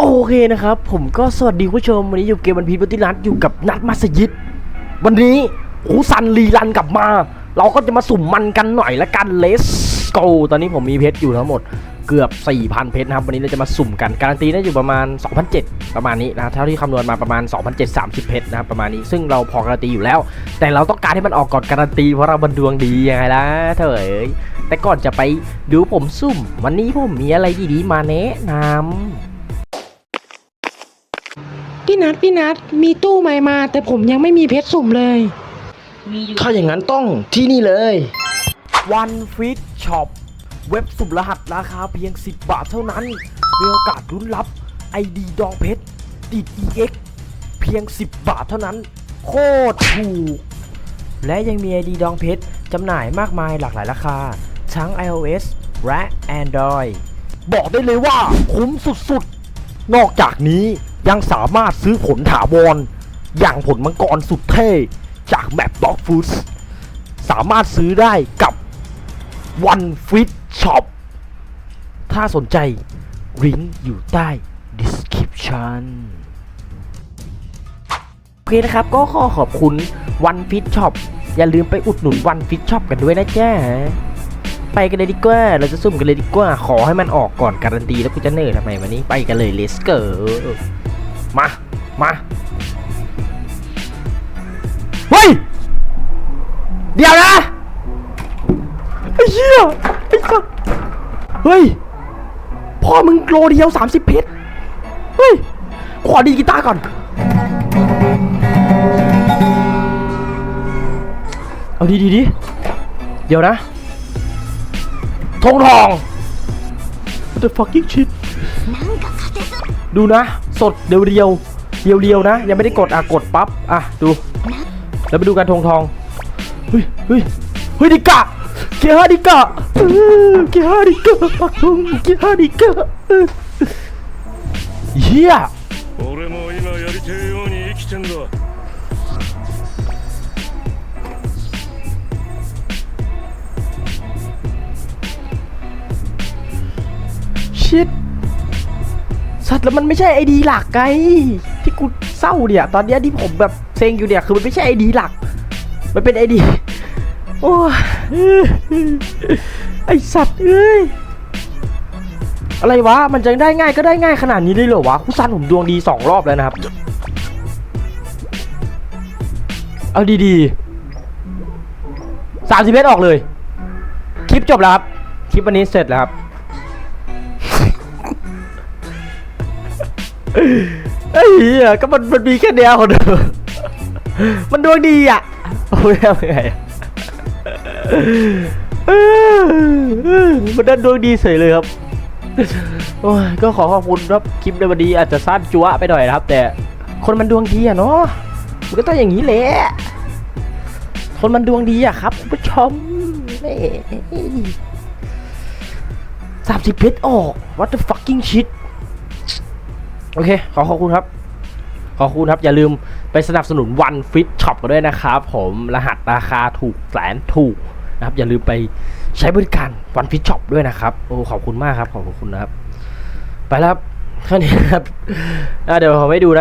โอเคนะครับ ผมก็สวัสดีคุณผู้ชม วันนี้อยู่เกมวันพีปฏิรัตอยู่กับนัดมัสยิด วันนี้หูซันรีรันกลับมา เราก็จะมาสุ่มมันกันหน่อยละกัน let's go ตอนนี้ผมมีเพชรอยู่ทั้งหมดเกือบ 4,000 เพชรนะครับ วันนี้เราจะมาสุ่มกัน การันตีน่าจะอยู่ประมาณ 2,007ประมาณนี้นะเท่าที่คำนวณมาประมาณ 2,730 เพชรนะครับประมาณนี้ซึ่งเราพอการันตีอยู่แล้ว แต่เราต้องการให้มันออกก่อนการันตีเพราะเราบันดวงดียังไงล่ะเถอะเอ้ยแต่ก่อนจะไปดูผมสุ่ม วันนี้ผมมีอะไรดีๆมาแนะนำ พี่นัทพี่นัทมีตู้ใหม่มา แต่ผมยังไม่มีเพชรสุ่มเลยถ้าอย่างนั้นต้องที่นี่เลย One Fit Shop เว็บสุ่มรหัสราคาเพียง 10 บาทเท่านั้น มีโอกาสลุ้นรับ ID ดองเพชรติด EX เพียง 10 บาทเท่านั้น โคตรถูก และยังมี ID ดองเพชรจำหน่ายมากมายหลากหลายราคา ทั้ง iOS และ Android บอกได้เลยว่าคุ้มสุดๆ นอกจากนี้ ยังสามารถซื้อผลถาวรอย่างผลมังกรสุดเท่จากแมป Dog Foods สามารถซื้อได้กับ One Fit Shop ถ้าสนใจลิงก์อยู่ใต้ description โอเคนะครับ ก็ขอขอบคุณ One Fit Shop อย่าลืมไปอุดหนุน One Fit Shop กันด้วยนะจ๊ะไปกันเลยดีกว่า เราจะซุ่มกันเลยดีกว่า ขอให้มันออกก่อนการันตีแล้วกูจะเนิ่อทำไมวันนี้ ไปกันเลย let's go มา มาเฮ้ยเดี๋ยวนะไอ้เหี้ยไอ้สัสเฮ้ยพ่อมึงโลเดียว 30 เพชรเฮ้ยขอดีดกีตาร์ก่อนเอาดีดีๆดิเดี๋ยวนะทงทอง What the fucking shit ดูนะ สดเดียวเดียวเดียวๆนะ ยังไม่ได้กดอะกดปั๊บอะดูแล้วไปดูการทองทองเฮ้ยเฮ้ยเฮ้ยดิกะเกียร์ดิกะเกียร์ดิกะปักทงเกียร์ดิกะเฮียชิด สัตว์แล้วมันไม่ใช่ไอดีหลักไงที่กูเศร้าเนี่ยตอนเนี้ยที่ผมแบบเซ็งอยู่เนี่ยคือมันไม่ใช่ไอดีหลัก มันเป็นไอดีโอ้ยไอสัตว์เอ้ยอะไรวะมันจะได้ง่ายก็ได้ง่ายขนาดนี้เลยเหรอวะคุซันผมดวงดีสองรอบแล้วนะครับ เอาดีๆสามสิบเมตรออกเลย คลิปจบแล้วครับ คลิปวันนี้เสร็จแล้วครับ ไอ้เหี้ยก็มันมันมีแค่เดียวคนเดียวมันดวงดีอะโอ้ยทำไงมันดันดวงดีเฉยเลยครับโอ้ยก็ขอขอบคุณครับคลิปในวันนี้อาจจะสั้นจั๊วะไปหน่อยนะครับ แต่คนมันดวงดีอะเนาะมันก็ต้องอย่างนี้แหละคนมันดวงดีอะครับคุณผู้ชมสามสิบเพชรออก what the fucking shit โอเค ขอขอบคุณครับ ขอบคุณครับ อย่าลืมไปสนับสนุนวันฟิตช็อปกันด้วยนะครับผมรหัสราคาถูกแสนถูกนะครับ อย่าลืมไปใช้บริการวันฟิตช็อปด้วยนะครับ โอ้ขอบคุณมากครับ ขอบคุณนะครับ ไปแล้วครับแค่นี้ครับอะเดี๋ยวผมให้ดูนะ